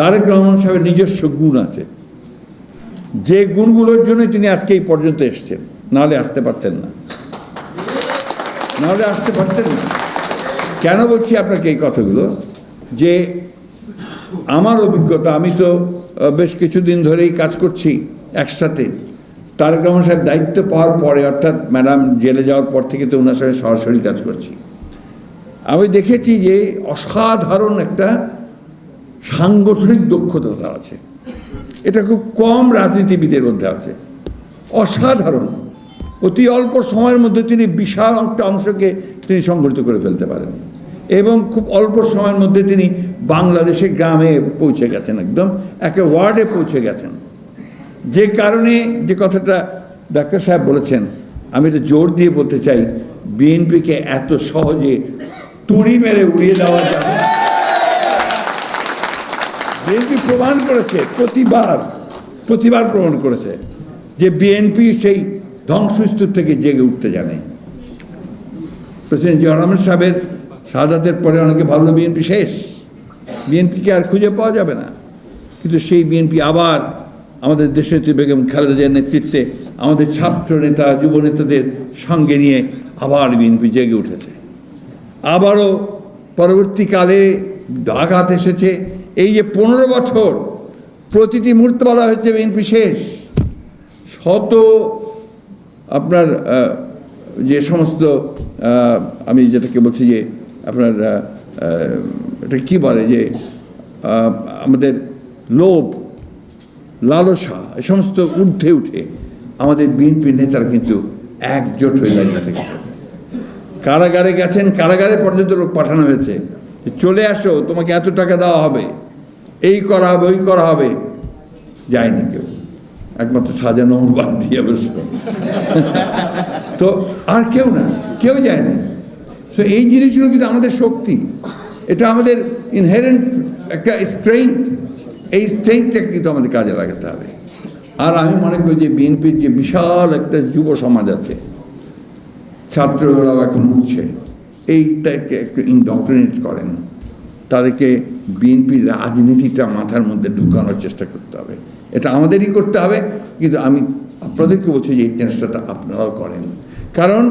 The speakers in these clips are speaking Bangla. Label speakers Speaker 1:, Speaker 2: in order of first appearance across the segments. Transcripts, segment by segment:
Speaker 1: তারেক রহমান সাহেবের নিজস্ব গুণ আছে। যে গুণগুলোর জন্য তিনি আজকে এই পর্যন্ত এসছেন। নাহলে আসতে পারতেন না। নাহলে আসতে পারতেন না। কেন বলছি আপনাকে এই কথাগুলো? যে আমার অভিজ্ঞতা, আমি তো বেশ কিছুদিন ধরেই কাজ করছি একসাথে। তারেক রহমান সাহেব দায়িত্ব পাওয়ার পরে, অর্থাৎ ম্যাডাম জেলে যাওয়ার পর থেকে তো ওনার সঙ্গে সরাসরি কাজ করছি। আমি দেখেছি যে অসাধারণ একটা সাংগঠনিক দক্ষতা তার আছে। এটা খুব কম রাজনীতিবিদের মধ্যে আছে। অসাধারণ। অতি অল্প সময়ের মধ্যে তিনি বিশাল একটা অংশকে তিনি সংগঠিত করে ফেলতে পারেন। এবং খুব অল্প সময়ের মধ্যে তিনি বাংলাদেশে গ্রামে পৌঁছে গেছেন একদম, একে ওয়ার্ডে পৌঁছে গেছেন। যে কারণে যে কথাটা ডাক্তার সাহেব বলেছেন, আমি এটা জোর দিয়ে বলতে চাই, বিএনপিকে এত সহজে তুড়ি মেরে উড়িয়ে দেওয়া যাবে। বিএনপি প্রমাণ করেছে, প্রতিবার প্রতিবার প্রমাণ করেছে যে বিএনপি সেই ধ্বংসস্তূপ থেকে জেগে উঠতে জানে। প্রেসিডেন্ট জিয়া রহমান সাহেবের শাহাদাতের পরে অনেকে ভাবলো বিএনপি শেষ। বিএনপিকে আর খুঁজে পাওয়া যাবে না। কিন্তু সেই বিএনপি আবার আমাদের দেশনেত্রী বেগম খালেদা জিয়ার নেতৃত্বে আমাদের ছাত্র নেতা, যুব নেতাদের সঙ্গে নিয়ে আবার বিএনপি জেগে উঠেছে। আবারও পরবর্তীকালে আঘাত এসেছে এই যে পনেরো বছর প্রতিটি মুহূর্তে বলা হচ্ছে বিএনপি শেষ, শত আপনার যে সমস্ত আমি যেটাকে বলছি যে আপনার এটা কী বলে যে আমাদের লোভ, লালসা, এ সমস্ত ঊর্ধ্বে উঠে আমাদের বিএনপি নেতারা কিন্তু একজোট হয়ে দাঁড়িয়ে থেকে কারাগারে গেছেন, কারাগারে পর্যন্ত লোক পাঠানো হয়েছে। চলে আসো, তোমাকে এত টাকা দেওয়া হবে। এই করা হবে, ওই করা হবে। যায়নি কেউ। একমাত্র সাজানো বাদ দিয়ে অবশ্য তো আর কেউ না, কেউ যায় না। তো এই জিনিসগুলো কিন্তু আমাদের শক্তি। এটা আমাদের ইনহেরেন্ট একটা স্ট্রেংথ এই স্ট্রেংথটাকে কিন্তু আমাদের কাজে লাগাতে হবে। আর আমি মনে করি যে বিএনপির যে বিশাল একটা যুব সমাজ আছে, ছাত্ররাও এখন উঠছে। এইটাকে একটু ইনডক্ট্রিনেট করেন। তাদেরকে বিএনপির রাজনীতিটা মাথার মধ্যে ঢুকানোর চেষ্টা করতে হবে। এটা আমাদেরই করতে হবে, কিন্তু আমি আপনাদেরকে বলছি যে এই চেষ্টাটা আপনারাও করেন। কারণ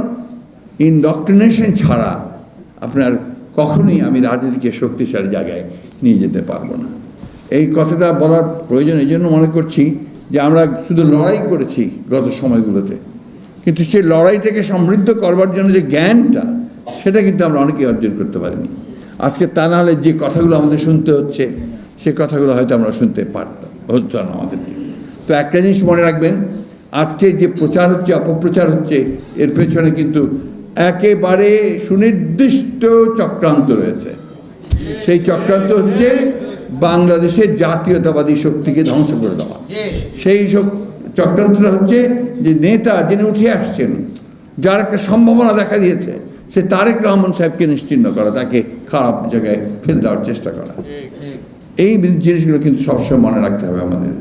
Speaker 1: ইনডক্ট্রিনেশন ছাড়া আপনার কখনোই আমি রাজনীতিকে শক্তিশালী জায়গায় নিয়ে যেতে পারব না। এই কথাটা বলার প্রয়োজন এই জন্য মনে করছি যে আমরা শুধু লড়াই করেছি গত সময়গুলোতে, কিন্তু সেই লড়াইটাকে সমৃদ্ধ করবার জন্য যে জ্ঞানটা, সেটা কিন্তু আমরা অনেকেই অর্জন করতে পারিনি। আজকে তা না হলে যে কথাগুলো আমাদের শুনতে হচ্ছে, সে কথাগুলো হয়তো আমরা শুনতে পারতাম হতো না আমাদেরকে তো একটা জিনিস মনে রাখবেন, আজকে যে প্রচার হচ্ছে, অপপ্রচার হচ্ছে, এর পেছনে কিন্তু একেবারে সুনির্দিষ্ট চক্রান্ত রয়েছে। সেই চক্রান্ত হচ্ছে বাংলাদেশের জাতীয়তাবাদী শক্তিকে ধ্বংস করে দেওয়া। সেই চক্রান্তটা হচ্ছে যে নেতা যিনি উঠে আসছেন, যার একটা সম্ভাবনা দেখা দিয়েছে সে তারেক রহমান সাহেবকে নিশ্চিন্ন করা তাকে খারাপ জায়গায় ফেলে দেওয়ার চেষ্টা করা। এই জিনিসগুলো কিন্তু সবসময় মনে রাখতে হবে আমাদের।